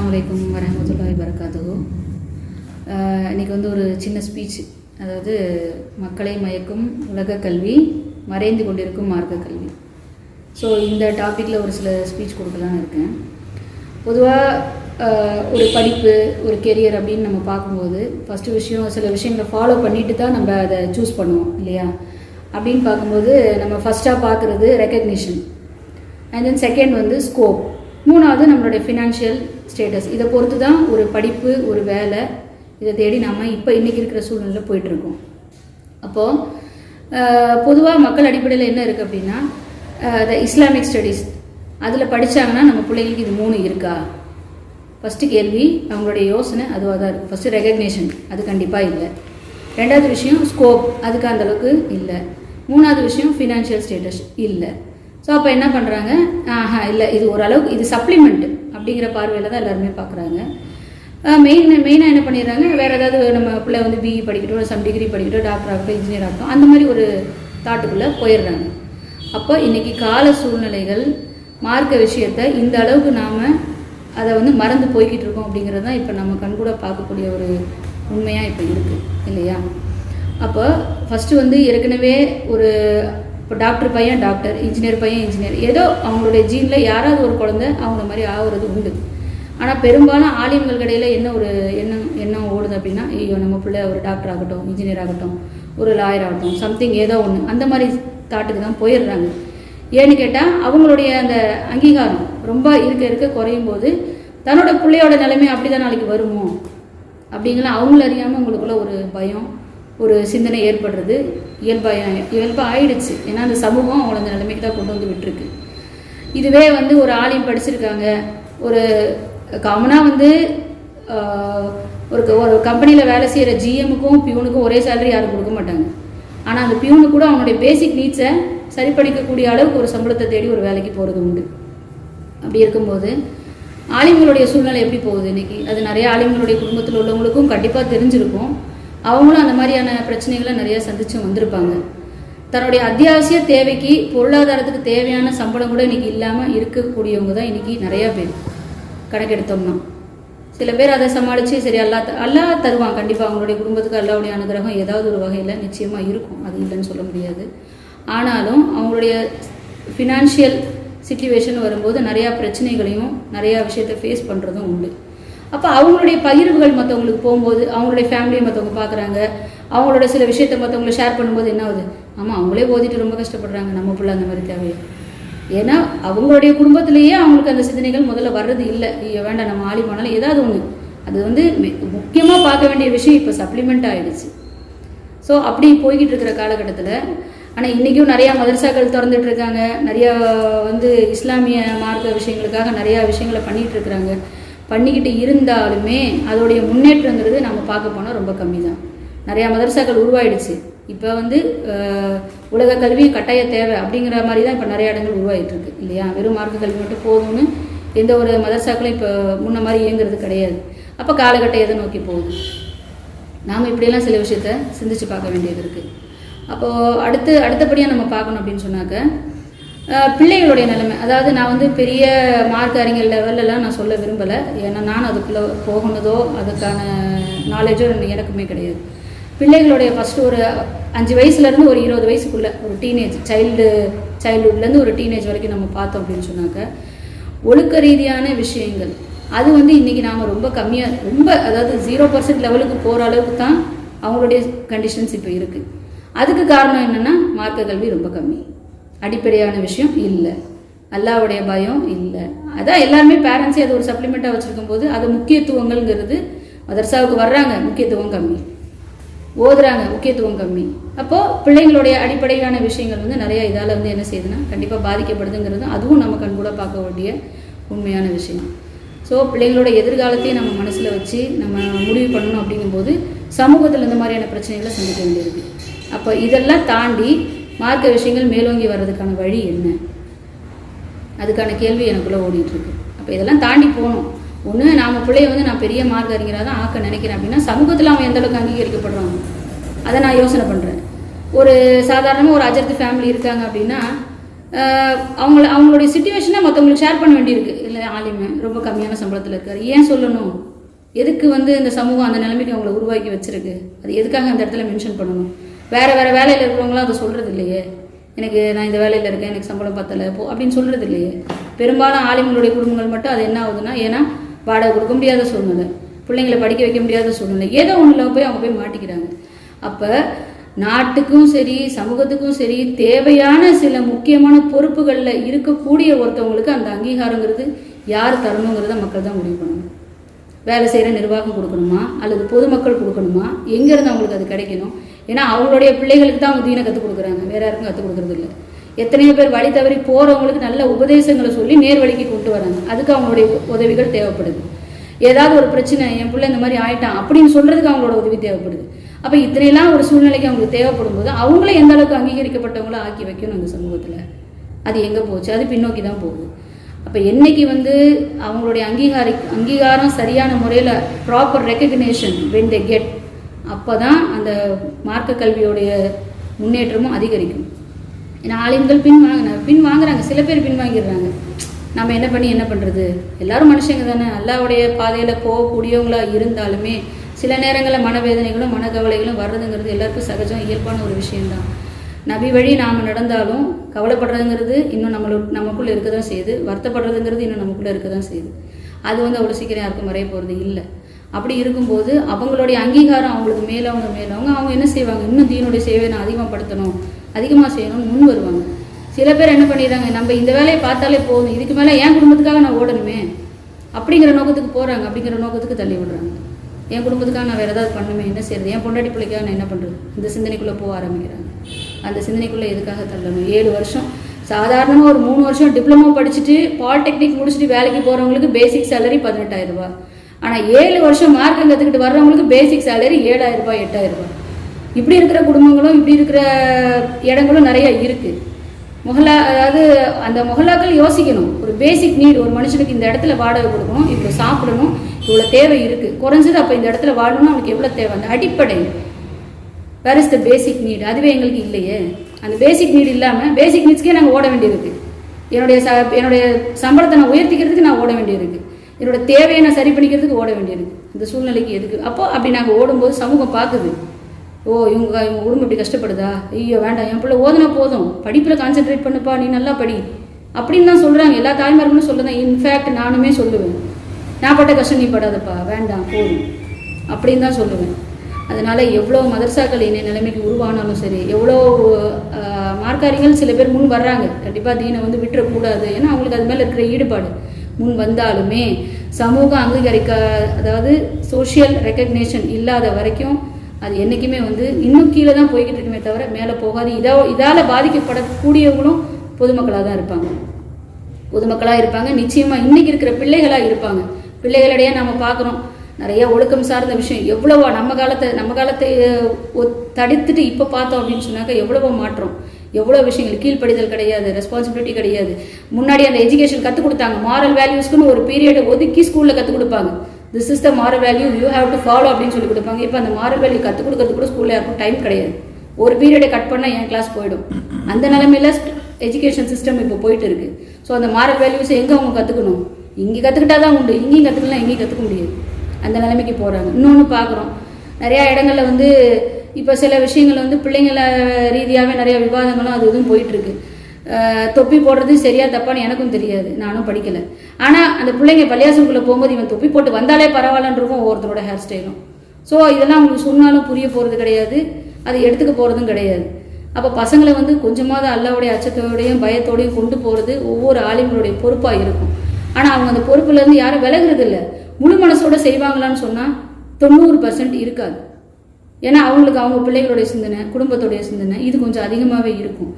அஸ்ஸலாமு அலைக்கும் வரமத்துல்லாஹி வரகாத்துஹு இன்றைக்கி வந்து ஒரு சின்ன ஸ்பீச் அதாவது மக்களை மயக்கும் உலக கல்வி மறைந்து கொண்டிருக்கும் மார்க்க கல்வி. ஸோ இந்த டாப்பிக்கில் ஒரு சில ஸ்பீச் கொடுக்கலான்னு இருக்கேன். பொதுவாக uh, ஒரு படிப்பு ஒரு கெரியர் அப்படின்னு நம்ம பார்க்கும்போது ஃபஸ்ட்டு விஷயம் சில விஷயங்களை ஃபாலோ பண்ணிட்டு தான் நம்ம அதை சூஸ் பண்ணுவோம் இல்லையா? அப்படின்னு பார்க்கும்போது நம்ம ஃபஸ்ட்டாக பார்க்குறது ரெக்கக்னிஷன் அண்ட் தென் செகண்ட் வந்து ஸ்கோப் மூணாவது நம்மளுடைய ஃபினான்ஷியல் ஸ்டேட்டஸ் இதை பொறுத்து தான் ஒரு படிப்பு ஒரு வேலை இதை தேடி நம்ம இப்போ இன்றைக்கி இருக்கிற சூழ்நிலையில் போயிட்டுருக்கோம். அப்போது பொதுவாக மக்கள் அடிப்படையில் என்ன இருக்குது அப்படின்னா த இஸ்லாமிக் ஸ்டடீஸ் அதில் படித்தாங்கன்னா நம்ம பிள்ளைங்களுக்கு இது மூணு இருக்கா? ஃபஸ்ட்டு கேள்வி அவங்களுடைய யோசனை அதுவாக தான் இருக்குது ஃபஸ்ட்டு ரெகக்னேஷன் அது கண்டிப்பாக இல்லை. ரெண்டாவது விஷயம் ஸ்கோப் அதுக்கு அந்தளவுக்கு இல்லை. மூணாவது விஷயம் ஃபினான்ஷியல் ஸ்டேட்டஸ் இல்லை. ஸோ அப்போ என்ன பண்ணுறாங்க ஆஹா இல்லை இது ஓரளவுக்கு இது சப்ளிமெண்ட் அப்படிங்கிற பார்வையில் தான் எல்லாருமே பார்க்குறாங்க. மெயின் மெயினாக என்ன பண்ணிடுறாங்க? வேறு ஏதாவது நம்ம பிள்ளை வந்து பிஇ படிக்கட்டும் சம் டிகிரி படிக்கட்டும் டாக்டர் ஆகட்டும் இன்ஜினியர் ஆகட்டும் அந்த மாதிரி ஒரு தாட்டுக்குள்ளே போயிடுறாங்க. அப்போ இன்றைக்கி கால சூழ்நிலைகள் மார்க்க விஷயத்தை இந்த அளவுக்கு நாம் அதை வந்து மறந்து போய்கிட்டு இருக்கோம் அப்படிங்கிறது தான் இப்போ நம்ம கண்கூட பார்க்கக்கூடிய ஒரு உண்மையாக இப்போ இருக்குது இல்லையா? அப்போ ஃபஸ்ட்டு வந்து ஏற்கனவே ஒரு இப்போ டாக்டர் பையன் டாக்டர் இன்ஜினியர் பையன் இன்ஜினியர் ஏதோ அவங்களுடைய ஜீனில் யாராவது ஒரு குழந்தை அவங்கள மாதிரி ஆகுறது உண்டு. ஆனால் பெரும்பாலும் ஆலிம்கள் கடையில் என்ன ஒரு எண்ணம் எண்ணம் ஓடுது அப்படின்னா ஐயோ நம்ம பிள்ளை ஒரு டாக்டர் ஆகட்டும் இன்ஜினியர் ஆகட்டும் ஒரு லாயர் ஆகட்டும் சம்திங் ஏதோ ஒன்று அந்த மாதிரி தாட்டுக்கு தான் போயிடுறாங்க. ஏன்னு கேட்டால் அவங்களுடைய அந்த அங்கீகாரம் ரொம்ப இருக்க இருக்க குறையும் போது தன்னோட பிள்ளையோட நிலைமை அப்படி தான் நாளைக்கு வருமோ? அப்படிங்கிற அவங்கள அறியாமல் உங்களுக்குள்ள ஒரு பயம் ஒரு சிந்தனை ஏற்படுறது. இயல்பாக இயல்பாக ஆயிடுச்சு. ஏன்னா அந்த சமூகம் அவங்கள அந்த நிலைமைக்கு தான் கொண்டு வந்து விட்டுருக்கு. இதுவே வந்து ஒரு ஆலயம் படிச்சிருக்காங்க. ஒரு காமனாக வந்து ஒரு ஒரு கம்பெனியில் வேலை செய்கிற ஜிஎம்முக்கும் பியூனுக்கும் ஒரே சேலரி யாரும் கொடுக்க மாட்டாங்க. ஆனால் அந்த பியூனு கூட அவனுடைய பேசிக் நீட்ஸை சரி பண்ணிக்கக்கூடிய அளவுக்கு ஒரு சம்பளத்தை தேடி ஒரு வேலைக்கு போகிறது உண்டு. அப்படி இருக்கும்போது ஆலிம்களுடைய சூழ்நிலை எப்படி போகுது இன்னைக்கு? அது நிறைய ஆலிம்களுடைய குடும்பத்தில் உள்ளவங்களுக்கும் கண்டிப்பாக தெரிஞ்சிருக்கும். அவங்களும் அந்த மாதிரியான பிரச்சனைகளை நிறைய சந்திச்சு வந்திருப்பாங்க. தன்னுடைய அத்தியாவசிய தேவைக்கு பொருளாதாரத்துக்கு தேவையான சம்பளம் கூட இன்னைக்கு இல்லாமல் இருக்கக்கூடியவங்க தான் இன்னைக்கு நிறையா பேர். கணக்கெடுத்தோம்னா. சில பேர் அதை சமாளித்து சரி அல்லா அல்லா தருவான். கண்டிப்பாக அவங்களுடைய குடும்பத்துக்கு அல்லாவுடைய அனுகிரகம் ஏதாவது ஒரு வகையில் நிச்சயமாக இருக்கும். அது இல்லைன்னு சொல்ல முடியாது. ஆனாலும் அவங்களுடைய ஃபினான்ஷியல் சுச்சுவேஷன் வரும்போது நிறையா பிரச்சனைகளையும் நிறையா விஷயத்தை ஃபேஸ் பண்ணுறதும் உண்டு. அப்போ அவங்களுடைய பகிர்வுகள் மற்றவங்களுக்கு போகும்போது அவங்களுடைய ஃபேமிலியை மற்றவங்க பார்க்குறாங்க அவங்களோட சில விஷயத்த மற்றவங்களை ஷேர் பண்ணும்போது என்ன ஆகுது? ஆமாம் அவங்களே ஓதிட்டு ரொம்ப கஷ்டப்படுறாங்க. நம்ம பிள்ளை அந்த மாதிரி தேவையை ஏன்னா அவங்களுடைய குடும்பத்திலேயே அவங்களுக்கு அந்த சிந்தனைகள் முதல்ல வர்றது இல்லை. ஐயோ வேண்டாம் நம்ம ஆளி போனாலும் ஏதாவது ஒன்று அது வந்து முக்கியமாக பார்க்க வேண்டிய விஷயம் இப்போ சப்ளிமெண்ட் ஆகிடுச்சு ஸோ அப்படி போய்கிட்டு இருக்கிற காலகட்டத்தில் ஆனால் இன்றைக்கும் நிறையா மதரசாக்கள் திறந்துட்டு இருக்காங்க. நிறையா வந்து இஸ்லாமிய மார்க்க விஷயங்களுக்காக நிறையா விஷயங்களை பண்ணிகிட்டு இருக்கிறாங்க. பண்ணிக்கிட்டு இருந்தாலுமே அதோடைய முன்னேற்றங்கிறது நம்ம பார்க்க போனால் ரொம்ப கம்மி தான் நிறையா மதரசாக்கள் உருவாயிடுச்சு. இப்போ வந்து உலக கல்வி கட்டாய தேவை அப்படிங்கிற மாதிரி தான் இப்போ நிறைய இடங்கள் உருவாகிட்டு இருக்கு இல்லையா? வெறும் மார்க்க கல்வி மட்டும் போதும்னு எந்த ஒரு மதரசாக்களும் இப்போ முன்ன மாதிரி இயங்குறது கிடையாது. அப்போ காலகட்டம் எதை நோக்கி போகுது? நாம் இப்படியெல்லாம் சில விஷயத்த சிந்திச்சு பார்க்க வேண்டியது இருக்குது அப்போது அடுத்து அடுத்தபடியாக நம்ம பார்க்கணும் அப்படின்னு சொன்னாக்க பிள்ளைகளுடைய நிலைமை. அதாவது நான் வந்து பெரிய மார்க் அறிஞர் லெவல்லலாம் நான் சொல்ல விரும்பலை. ஏன்னா நான் அதுக்குள்ளே போகணுதோ அதுக்கான நாலேஜோ எனக்குமே கிடையாது. பிள்ளைகளுடைய ஃபஸ்ட்டு ஒரு அஞ்சு வயசுலேருந்து ஒரு இருபது வயசுக்குள்ளே ஒரு டீனேஜ் சைல்டு சைல்டுஹுட்லேருந்து ஒரு டீனேஜ் வரைக்கும் நம்ம பார்த்தோம் அப்படின்னு சொன்னாக்க ஒழுக்க ரீதியான விஷயங்கள். அது வந்து இன்றைக்கி நாம் ரொம்ப கம்மியாக ரொம்ப அதாவது ஜீரோ பர்சன்ட் லெவலுக்கு போகிற அளவுக்கு தான் அவங்களுடைய கண்டிஷன்ஸ் இப்போ இருக்குது அதுக்கு காரணம் என்னென்னா மார்க்க கல்வி ரொம்ப கம்மி. அடிப்படையான விஷயம் இல்லை. அல்லாவுடைய பயம் இல்லை. அதான் எல்லாருமே பேரண்ட்ஸே அது ஒரு சப்ளிமெண்ட்டாக வச்சுருக்கும் போது அது முக்கியத்துவங்கள்ங்கிறது மதர்சாவுக்கு வர்றாங்க முக்கியத்துவம் கம்மி. ஓதுறாங்க முக்கியத்துவம் கம்மி. அப்போது பிள்ளைங்களுடைய அடிப்படையான விஷயங்கள் வந்து நிறைய இதால் வந்து என்ன செய்யுதுன்னா கண்டிப்பாக பாதிக்கப்படுதுங்கிறது அதுவும் நம்ம கண் கூட பார்க்க வேண்டிய உண்மையான விஷயம். ஸோ பிள்ளைங்களோட எதிர்காலத்தையும் நம்ம மனசில் வச்சு நம்ம முடிவு பண்ணணும் அப்படிங்கும்போது சமூகத்தில் இந்த மாதிரியான பிரச்சனைகளை சந்திக்க வேண்டியிருக்கு அப்போ இதெல்லாம் தாண்டி மார்க்க விஷயங்கள் மேலோங்கி வர்றதுக்கான வழி என்ன? அதுக்கான கேள்வி எனக்குள்ளே ஓடிட்டுருக்கு. அப்போ இதெல்லாம் தாண்டி போகணும். ஒன்று நாம் பிள்ளைய வந்து நான் பெரிய மார்க் அறிஞராக தான் ஆக்க நினைக்கிறேன் அப்படின்னா சமூகத்தில் அவன் எந்தளவுக்கு அங்கீகரிக்கப்படுறாங்க அதை நான் யோசனை பண்ணுறேன் ஒரு சாதாரணமாக ஒரு அஜர்த்து ஃபேமிலி இருக்காங்க அப்படின்னா அவங்கள அவங்களுடைய சுச்சுவேஷனை மற்றவங்களுக்கு ஷேர் பண்ண வேண்டியிருக்கு. இல்லை ஆலிமு ரொம்ப கம்மியான சம்பளத்தில் இருக்காரு. ஏன் சொல்லணும்? எதுக்கு வந்து இந்த சமூகம் அந்த நிலைமைக்கு அவங்கள உருவாக்கி வச்சிருக்கு? அது எதுக்காக அந்த இடத்துல மென்ஷன் பண்ணணும்? வேறு வேறு வேலையில் இருக்கிறவங்களாம் அதை சொல்கிறது இல்லையே எனக்கு நான் இந்த வேலையில் இருக்கேன் எனக்கு சம்பளம் பத்தலை போ அப்படின்னு சொல்கிறது இல்லையே பெரும்பாலும் ஆளுங்களுடைய குடும்பங்கள் மட்டும் அது என்ன ஆகுதுன்னா ஏன்னா வாடகை கொடுக்க முடியாத சூழ்நிலை பிள்ளைங்களை படிக்க வைக்க முடியாத சூழ்நிலை ஏதோ ஒன்றில் போய் அவங்க போய் மாட்டிக்கிறாங்க. அப்போ நாட்டுக்கும் சரி சமூகத்துக்கும் சரி தேவையான சில முக்கியமான பொறுப்புகளில் இருக்கக்கூடிய ஒருத்தவங்களுக்கு அந்த அங்கீகாரங்கிறது யார் தரணுங்கிறத மக்கள் தான் முடிவு பண்ணணும். வேலை செய்கிற நிர்வாகம் கொடுக்கணுமா அல்லது பொதுமக்கள் கொடுக்கணுமா எங்கேருந்து அவங்களுக்கு அது கிடைக்கணும் ஏன்னா அவங்களுடைய பிள்ளைகளுக்கு தான் அவங்க தீனை கற்றுக் கொடுக்குறாங்க. வேற யாருக்கும் கற்றுக் கொடுக்குறது இல்லை. எத்தனையோ பேர் வழி தவறி போகிறவங்களுக்கு நல்ல உபதேசங்களை சொல்லி நேர் வழிக்கு கொண்டு வராங்க. அதுக்கு அவங்களுடைய உதவிகள் தேவைப்படுது. ஏதாவது ஒரு பிரச்சனை என் பிள்ளை இந்த மாதிரி ஆயிட்டான் அப்படின்னு சொல்றதுக்கு அவங்களோட உதவி தேவைப்படுது. அப்போ இத்தனையெல்லாம் ஒரு சூழ்நிலைக்கு அவங்களுக்கு தேவைப்படும் போது அவங்கள எந்த அளவுக்கு அங்கீகரிக்கப்பட்டவங்கள ஆக்கி வைக்கணும் இந்த சமூகத்தில்? அது எங்கே போச்சு? அது பின்னோக்கி தான் போகுது. அப்போ என்னைக்கு வந்து அவங்களுடைய அங்கீகாரி அங்கீகாரம் சரியான முறையில் proper recognition when they get அப்போ தான் அந்த மார்க்க கல்வியோடைய முன்னேற்றமும் அதிகரிக்கும். ஏன்னா ஆலிம்கள் பின் வாங்கின பின் வாங்குறாங்க. சில பேர் பின் வாங்கிடுறாங்க. நம்ம என்ன பண்ணி என்ன பண்ணுறது எல்லாரும் மனுஷங்க தானே. அல்லாவுடைய பாதையில் போகக்கூடியவங்களா இருந்தாலுமே சில நேரங்களில் மனவேதனைகளும் மனக்கவலைகளும் வர்றதுங்கிறது எல்லாருக்கும் சகஜம் இயல்பான ஒரு விஷயம்தான். நபி வழி நாம் நடந்தாலும் கவலைப்படுறதுங்கிறது இன்னும் நம்மளு நமக்குள்ளே இருக்க தான் செய்யுது. வருத்தப்படுறதுங்கிறது இன்னும் நமக்குள்ளே இருக்க தான் செய்யுது. அது வந்து அவ்வளோ சீக்கிரம் யாருக்கும் மறைய போகிறது இல்லை. அப்படி இருக்கும்போது அவங்களுடைய அங்கீகாரம் அவங்களுக்கு மேலவங்க மேலவங்க. அவங்க என்ன செய்வாங்க? இன்னும் தீனுடைய சேவையை நான் அதிகமாகப்படுத்தணும் அதிகமாக செய்யணும்னு முன் வருவாங்க. சில பேர் என்ன பண்ணிடுறாங்க? நம்ம இந்த வேலையை பார்த்தாலே போதும். இதுக்கு மேலே என் குடும்பத்துக்காக நான் ஓடணுமே? அப்படிங்கிற நோக்கத்துக்கு போகிறாங்க அப்படிங்கிற நோக்கத்துக்கு தள்ளி விடுறாங்க. என் குடும்பத்துக்காக நான் வேறு ஏதாவது பண்ணுமே? என்ன செய்யறது என் பொண்டாட்டி பிள்ளைக்காக நான் என்ன பண்ணுறது இந்த சிந்தனைக்குள்ளே போக ஆரம்பிக்கிறாங்க. அந்த சிந்தனைக்குள்ளே எதுக்காக தள்ளணும்? ஏழு வருஷம். சாதாரணமாக ஒரு மூணு வருஷம் டிப்ளமோ படிச்சுட்டு பாலிடெக்னிக் முடிச்சுட்டு வேலைக்கு போகிறவங்களுக்கு பேசிக் சேலரி பதினெட்டாயிரம் ரூபா ஆனால் ஏழு வருஷம் மார்க்கம் கற்றுக்கிட்டு வர்றவங்களுக்கு பேசிக் சேலரி ஏழாயிரம் ரூபாய் எட்டாயிரம் ரூபாய். இப்படி இருக்கிற குடும்பங்களும் இப்படி இருக்கிற இடங்களும் நிறைய இருக்குது முகலா அதாவது அந்த முகலாக்கள் யோசிக்கணும். ஒரு பேசிக் நீட் ஒரு மனுஷனுக்கு இந்த இடத்துல வாடகை கொடுக்கணும் இவ்வளோ சாப்பிடணும் இவ்வளோ தேவை இருக்குது குறைஞ்சது அப்போ இந்த இடத்துல வாழணும்னா அவனுக்கு எவ்வளோ தேவை? அந்த அடிப்படை. Where is the basic NEET அதுவே எங்களுக்கு இல்லையே. அந்த பேசிக் நீட் இல்லாமல் பேசிக் நீட்ஸ்க்கே நாங்கள் ஓட வேண்டியிருக்கு. என்னுடைய ச என்னுடைய சம்பளத்தை நான் உயர்த்திக்கிறதுக்கு நான் ஓட வேண்டியிருக்கு. என்னோட தேவையை நான் சரி பண்ணிக்கிறதுக்கு ஓட வேண்டியிருக்கு இந்த சூழ்நிலைக்கு எதுக்கு? அப்போ அப்படி நாங்கள் ஓடும்போது சமூகம் பார்க்குது. ஓ இவங்க இவங்க குடும்பம் இப்படி கஷ்டப்படுதா? ஐயோ வேண்டாம் என் பிள்ளை ஓதுனா போதும். படிப்பில் கான்சென்ட்ரேட் பண்ணுப்பா நீ நல்லா படி. அப்படின்னு தான் சொல்கிறாங்க எல்லா தாய்மார்களும் சொல்லுதான் இன்ஃபேக்ட் நானுமே சொல்லுவேன். நான் பட்ட கஷ்டம் நீ படாதப்பா. வேண்டாம் போதும். அப்படின்னு தான் சொல்லுவேன். அதனால் எவ்வளோ மதர்சாக்கள் என்ன நிலைமைக்கு உருவானாலும் சரி எவ்வளோ மார்க்காரிகள் சில பேர் முன் வர்றாங்க. கண்டிப்பாக தீனை வந்து விட்டுறக்கூடாது. ஏன்னா அவங்களுக்கு அது மேலே இருக்கிற ஈடுபாடு. முன் வந்தாலுமே சமூக அங்கீகரிக்க அதாவது சோஷியல் ரெக்கக்னேஷன் இல்லாத வரைக்கும் அது என்றைக்குமே வந்து இன்னும் கீழே தான் போய்கிட்டு இருக்குமே தவிர மேலே போகாது. இதா இதால் பாதிக்கப்படக்கூடியவங்களும் பொதுமக்களாக தான் இருப்பாங்க. பொதுமக்களாக இருப்பாங்க. நிச்சயமாக இன்னைக்கு இருக்கிற பிள்ளைகளாக இருப்பாங்க. பிள்ளைகளிடையே நம்ம பார்க்குறோம். நிறைய ஒழுக்கம் சார்ந்த விஷயம். எவ்வளவோ நம்ம காலத்தை நம்ம காலத்தை தடுத்துட்டு இப்போ பார்த்தோம் அப்படின்னு சொன்னாக்கா எவ்வளவோ மாற்றம். எவ்வளோ விஷயங்கள்? கீழ்ப்படிதல் கிடையாது ரெஸ்பான்சிபிலிட்டி கிடையாது. முன்னாடி அந்த எஜுகேஷன் கற்றுக் கொடுத்தாங்க. மாரல் வேல்யூஸ்க்குன்னு ஒரு பீரியடை ஒதுக்கி ஸ்கூலில் கற்றுக் கொடுப்பாங்க. This is the moral value you have to follow அப்படின்னு சொல்லி கொடுப்பாங்க. இப்போ அந்த மாரல் வேல்யூ கற்றுக் கொடுக்கறது கூட ஸ்கூலில் யாருக்கும் டைம் கிடையாது. ஒரு பீரியடை கட் பண்ணால் என் கிளாஸ் போயிடும். அந்த நிலமையில எஜுகேஷன் சிஸ்டம் இப்போ போயிட்டு இருக்கு. ஸோ அந்த மாரல் வேல்யூஸை எங்கே அவங்க கற்றுக்கணும் இங்கே கற்றுக்கிட்டா தான் உண்டு. இங்கேயும் கற்றுக்கலாம் எங்கேயும் கற்றுக்க முடியாது. அந்த நிலைமைக்கு போகிறாங்க இன்னொன்று பார்க்குறோம். நிறையா இடங்கள்ல வந்து இப்போ சில விஷயங்கள் வந்து பிள்ளைங்கள ரீதியாகவே நிறைய விவாதங்களும் அது இதுவும் போயிட்டுருக்கு. தொப்பி போடுறது சரியா தப்பான்னு எனக்கும் தெரியாது. நானும் படிக்கல. ஆனால் அந்த பிள்ளைங்க பள்ளியாசலுக்குள்ள போகும்போது இவன் தொப்பி போட்டு வந்தாலே பரவாயில்லன்னு இருக்கும் ஒவ்வொருத்தரோட ஹேர் ஸ்டைலும் ஸோ இதெல்லாம் அவங்களுக்கு சொன்னாலும் புரிய போகிறது கிடையாது. அதை எடுத்துக்க போகிறதும் கிடையாது. அப்போ பசங்களை வந்து கொஞ்சமாவது அல்லாவுடைய அச்சத்தோடையும் பயத்தோடையும் கொண்டு போகிறது ஒவ்வொரு ஆளுங்களுடைய பொறுப்பாக இருக்கும். ஆனால் அவங்க அந்த பொறுப்புலேருந்து யாரும் விலகுறது இல்லை. முழு மனசோட செய்வாங்களான்னு சொன்னால் தொண்ணூறு பர்சன்ட் இருக்காது. ஏன்னா அவங்களுக்கு அவங்க பிள்ளைகளுடைய சிந்தனை குடும்பத்துடைய சிந்தனை இது கொஞ்சம் அதிகமாகவே இருக்கும்.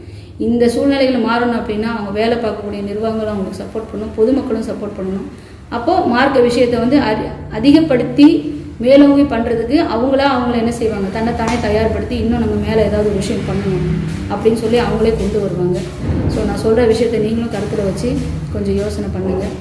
இந்த சூழ்நிலைகள் மாறணும் அப்படின்னா அவங்க வேலை பார்க்கக்கூடிய நிர்வாகங்களும் அவங்களுக்கு சப்போர்ட் பண்ணணும் பொதுமக்களும் சப்போர்ட் பண்ணணும். அப்போது மார்க்க விஷயத்தை வந்து அதி அதிகப்படுத்தி மேலோங்கி பண்ணுறதுக்கு அவங்களா அவங்கள என்ன செய்வாங்க? தன்னைத்தானே தயார்படுத்தி இன்னும் நம்ம மேலே ஏதாவது ஒரு விஷயம் பண்ணணும் அப்படின்னு சொல்லி அவங்களே கொண்டு வருவாங்க. ஸோ நான் சொல்கிற விஷயத்தை நீங்களும் கருத்தில் வச்சு கொஞ்சம் யோசனை பண்ணுங்கள்